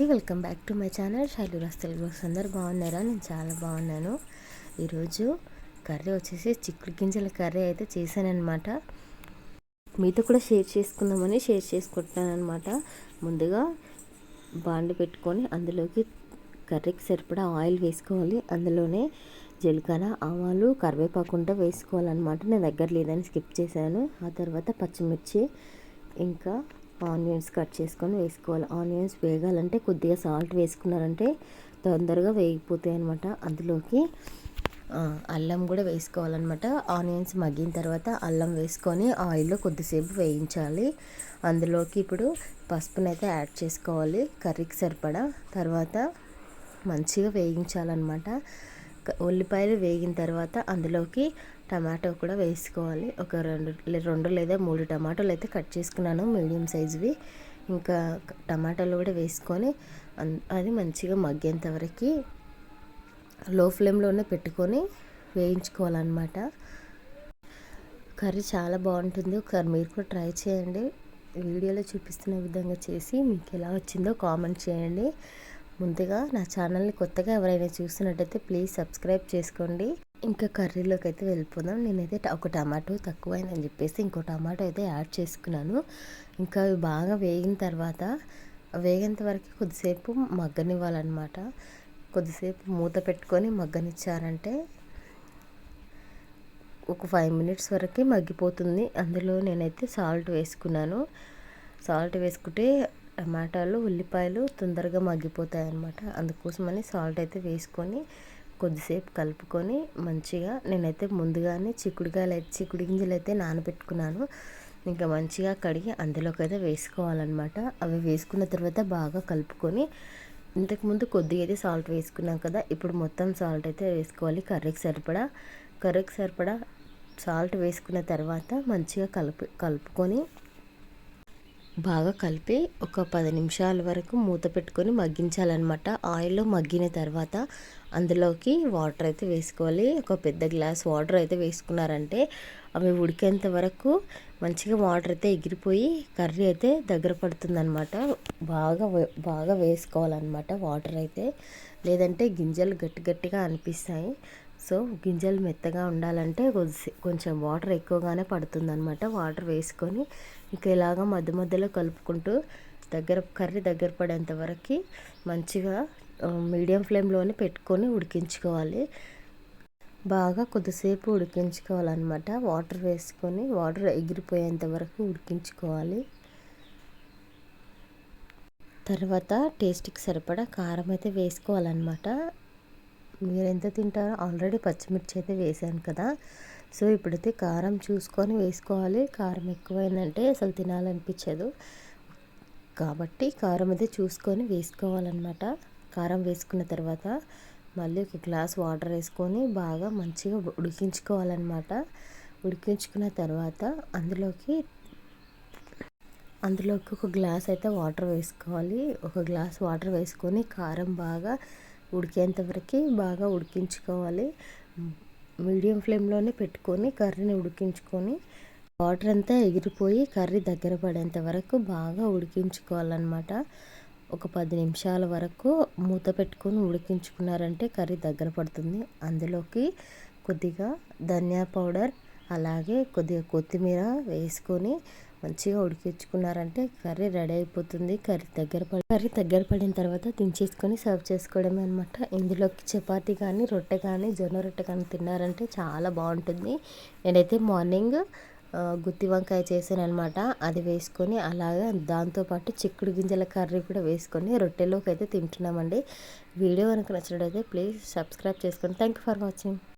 అండి welcome back to my channel Shailu రస్తల్ blogs. అందరు బాగున్నారా? నేను చాలా బాగున్నాను. ఈరోజు కర్రీ వచ్చేసి చిక్కుడు గింజల కర్రీ అయితే చేశానమాట మీతో కూడా షేర్ చేసుకుందామని షేర్ చేసుకుంటున్నాను అనమాట ముందుగా బాండి పెట్టుకొని అందులోకి కర్రీకి సరిపడా ఆయిల్ వేసుకోవాలి. అందులోనే జీలకర్ర ఆవాలు కరివేపాకు ఉంటే వేసుకోవాలన్నమాట. నేను దగ్గర లేదని స్కిప్ చేశాను. ఆ తర్వాత పచ్చిమిర్చి ఇంకా ఆనియన్స్ కట్ చేసుకొని వేసుకోవాలి. ఆనియన్స్ వేగాలంటే కొద్దిగా సాల్ట్ వేసుకున్నారంటే తొందరగా వేగిపోతాయి అనమాట అందులోకి అల్లం కూడా వేసుకోవాలన్నమాట. ఆనియన్స్ మగ్గిన తర్వాత అల్లం వేసుకొని ఆయిల్లో కొద్దిసేపు వేయించాలి. అందులోకి ఇప్పుడు పసుపునైతే యాడ్ చేసుకోవాలి. కర్రీకి సరిపడా తర్వాత మంచిగా వేయించాలన్నమాట. ఉల్లిపాయలు వేగిన తర్వాత అందులోకి టమాటో కూడా వేసుకోవాలి. ఒక రెండు రెండు లేదా మూడు టమాటోలు అయితే కట్ చేసుకున్నాను మీడియం సైజువి. ఇంకా టమాటాలు కూడా వేసుకొని అది మంచిగా మగ్గేంత వరకు లో ఫ్లేమ్లోనే పెట్టుకొని వేయించుకోవాలన్నమాట. కర్రీ చాలా బాగుంటుంది. ఒకసారి మీరు కూడా ట్రై చేయండి. వీడియోలో చూపిస్తున్న విధంగా చేసి మీకు ఎలా వచ్చిందో కామెంట్ చేయండి. ముందుగా నా ఛానల్ని కొత్తగా ఎవరైనా చూస్తున్నట్టయితే ప్లీజ్ సబ్స్క్రైబ్ చేసుకోండి. ఇంకా కర్రీలోకి అయితే వెళ్ళిపోదాం. నేనైతే ఒక టమాటో తక్కువైందని చెప్పేసి ఇంకో టమాటో అయితే యాడ్ చేసుకున్నాను. ఇంకా అవి బాగా వేగిన తర్వాత వేగేంత వరకు కొద్దిసేపు మగ్గనివ్వాలన్నమాట. కొద్దిసేపు మూత పెట్టుకొని మగ్గనిచ్చారంటే ఒక ఫైవ్ మినిట్స్ వరకు మగ్గిపోతుంది. అందులో నేనైతే సాల్ట్ వేసుకున్నాను. సాల్ట్ వేసుకుంటే టమాటాలు ఉల్లిపాయలు తొందరగా మగ్గిపోతాయి అన్నమాట అందుకోసమని సాల్ట్ అయితే వేసుకొని కొద్దిసేపు కలుపుకొని మంచిగా నేనైతే ముందుగానే చిక్కుడుకాయలు అయితే చిక్కుడు గింజలు అయితే నానబెట్టుకున్నాను. ఇంకా మంచిగా కడిగి అందులోకి అయితే వేసుకోవాలన్నమాట. అవి వేసుకున్న తర్వాత బాగా కలుపుకొని ఇంతకుముందు కొద్దిగా అయితే సాల్ట్ వేసుకున్నాం కదా ఇప్పుడు మొత్తం సాల్ట్ అయితే వేసుకోవాలి. కర్రీకి సరిపడా కర్రీకి సరిపడా సాల్ట్ వేసుకున్న తర్వాత మంచిగా కలుపు కలుపుకొని బాగా కలిపి ఒక పది నిమిషాల వరకు మూత పెట్టుకొని మగ్గించాలన్నమాట. ఆయిల్లో మగ్గిన తర్వాత అందులోకి వాటర్ అయితే వేసుకోవాలి. ఒక పెద్ద గ్లాస్ వాటర్ అయితే వేసుకున్నారంటే అవి ఉడికేంత వరకు మంచిగా వాటర్ అయితే ఎగిరిపోయి కర్రీ అయితే దగ్గర పడుతుందన్నమాట. బాగా బాగా వేసుకోవాలన్నమాట వాటర్ అయితే. లేదంటే గింజలు గట్టి గట్టిగా అనిపిస్తాయి. సో గింజలు మెత్తగా ఉండాలంటే కొంచెం వాటర్ ఎక్కువగానే పడుతుందనమాట వాటర్ వేసుకొని ఇక ఇలాగ మధ్య మధ్యలో కలుపుకుంటూ దగ్గర కర్రీ దగ్గర పడేంత వరకు మంచిగా మీడియం ఫ్లేమ్లోనే పెట్టుకొని ఉడికించుకోవాలి. బాగా కొద్దిసేపు ఉడికించుకోవాలన్నమాట. వాటర్ వేసుకొని వాటర్ ఎగిరిపోయేంత వరకు ఉడికించుకోవాలి. తర్వాత టేస్ట్కి సరిపడా కారం అయితే వేసుకోవాలన్నమాట. మీరు ఎంత తింటారో ఆల్రెడీ పచ్చిమిర్చి అయితే వేసాను కదా. సో ఇప్పుడైతే కారం చూసుకొని వేసుకోవాలి. కారం ఎక్కువైందంటే అసలు తినాలనిపించదు. కాబట్టి కారం అయితే చూసుకొని వేసుకోవాలన్నమాట. కారం వేసుకున్న తర్వాత మళ్ళీ ఒక గ్లాస్ వాటర్ వేసుకొని బాగా మంచిగా ఉడికించుకోవాలన్నమాట. ఉడికించుకున్న తర్వాత అందులోకి అందులోకి ఒక గ్లాస్ అయితే వాటర్ వేసుకోవాలి. ఒక గ్లాస్ వాటర్ వేసుకొని కారం బాగా ఉడికేంతవరకు బాగా ఉడికించుకోవాలి. మీడియం ఫ్లేమ్లోనే పెట్టుకొని కర్రీని ఉడికించుకొని వాటర్ అంతా ఎగిరిపోయి కర్రీ దగ్గర పడేంత వరకు బాగా ఉడికించుకోవాలన్నమాట. ఒక పది నిమిషాల వరకు మూత పెట్టుకొని ఉడికించుకున్నారంటే కర్రీ దగ్గర పడుతుంది. అందులోకి కొద్దిగా ధనియా పౌడర్ అలాగే కొద్దిగా కొత్తిమీర వేసుకొని మంచిగా ఉడికించుకున్నారంటే కర్రీ రెడీ అయిపోతుంది. కర్రీ దగ్గర పడి కర్రీ దగ్గర పడిన తర్వాత దించేసుకొని సర్వ్ చేసుకోవడమే అనమాట ఇందులోకి చపాతీ కానీ రొట్టె కానీ జొన్న రొట్టె కానీ తిన్నారంటే చాలా బాగుంటుంది. నేనైతే మార్నింగ్ గుత్తి వంకాయ చేశాను అనమాట అది వేసుకొని అలాగే దాంతోపాటు చిక్కుడు గింజల కర్రీ కూడా వేసుకొని రొట్టెలోకి అయితే తింటున్నామండి. వీడియో కనుక నచ్చినట్టయితే ప్లీజ్ సబ్స్క్రైబ్ చేసుకోండి థ్యాంక్ యూ ఫర్ వాచింగ్.